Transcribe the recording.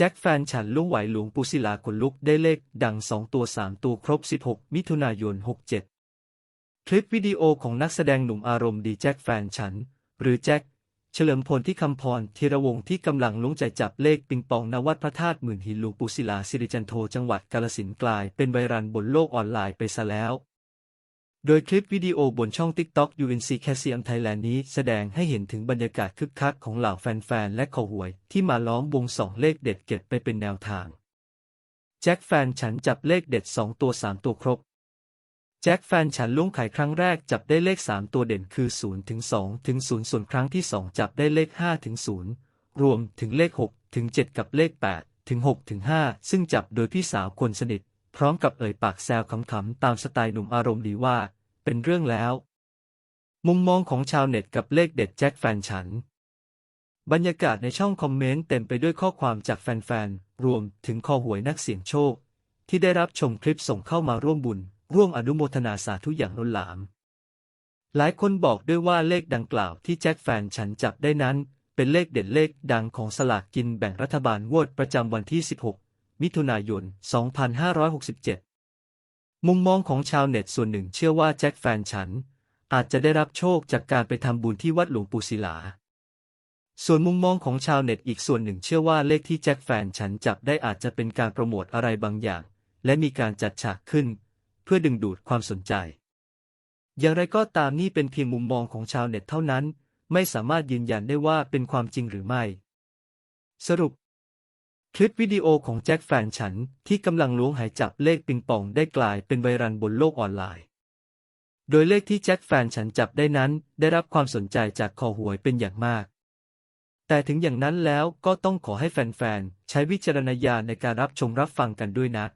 จ็คแฟนฉันลุงไหวหลวงปูศิลาขนลุกได้เลขดังสองตัวสามตัวครบ 16 มิถุนายน 67 คลิปวิดีโอของนักแสดงหนุ่มอารมณ์ดีแจ็คแฟนฉัน หรือแจ็คเฉลิมพลที่คำพรธีรวงศ์ที่กำลังลุ้งใจจับเลขปิงปองนวัดพระธาตุหมื่นหินหลวงปูศิลาสิริจันโทจังหวัดกาลสินกลายเป็นไวรัลบนโลกออนไลน์ไปซะแล้ว โดยคลิปวิดีโอบนช่อง TikTok UNC c a s i u m Thailand นี้แสดงให้เห็นถึงบรรยากาศคึกคักของเหล่าแฟนๆ และขอหวย ที่มาล้อมวงสองเลขเด็ดเก็บไปเป็นแนวทาง แจ็คแฟนฉันจับเลขเด็ด 2 ตัว 3 ตัวครบ แจ็คแฟนฉันลุ้งไข่ครั้งแรกจับได้เลข 3 ตัวเด่นคือ 0 ถึง 2 ถึง 0 ส่วนครั้งที่ 2 จับได้เลข 5 ถึง 0 รวมถึงเลข 6 ถึง 7 กับเลข 8 ถึง 6 ถึง 5 ซึ่งจับโดยพี่สาวคนสนิท ร้อมกับเอ่ยปากแซวขำๆตามสไตล์หนุ่มอารมณ์ดีว่า เป็นเรื่องแล้ว มุมมองของชาวเน็ตกับเลขเด็ดแจ็คแฟนฉัน บรรยากาศในช่องคอมเมนต์เต็มไปด้วยข้อความจากแฟนๆ รวมถึงคอหวยนักเสี่ยงโชค ที่ได้รับชมคลิปส่งเข้ามาร่วมบุญ ร่วมอนุโมทนาสาธุอย่างล้นหลาม หลายคนบอกด้วยว่าเลขดังกล่าวที่แจ็คแฟนฉันจับได้นั้น เป็นเลขเด็ดเลขดังของสลากกินแบ่งรัฐบาลงวดประจำวันที่ 16 มิถุนายน 2567 มุมมองของชาวเน็ตส่วนหนึ่งเชื่อว่าแจ็คแฟนฉัน อาจจะได้รับโชคจากการไปทำบุญที่วัดหลวงปู่ศิลา ส่วนมุมมองของชาวเน็ตอีกส่วนหนึ่งเชื่อว่าเลขที่แจ็คแฟนฉันจับได้อาจจะเป็นการโปรโมทอะไรบางอย่าง และมีการจัดฉากขึ้น เพื่อดึงดูดความสนใจ อย่างไรก็ตามนี่เป็นเพียงมุมมองของชาวเน็ตเท่านั้น ไม่สามารถยืนยันได้ว่าเป็นความจริงหรือไม่ สรุป คลิปวิดีโอของแจ็คแฟนฉันที่กำลังล้วงหายจับเลขปิงปองได้กลายเป็นไวรัลบนโลกออนไลน์ โดยเลขที่แจ็คแฟนฉันจับได้นั้น ได้รับความสนใจจากคอหวยเป็นอย่างมาก แต่ถึงอย่างนั้นแล้วก็ต้องขอให้แฟนๆ ใช้วิจารณญาณในการรับชมรับฟังกันด้วยนะ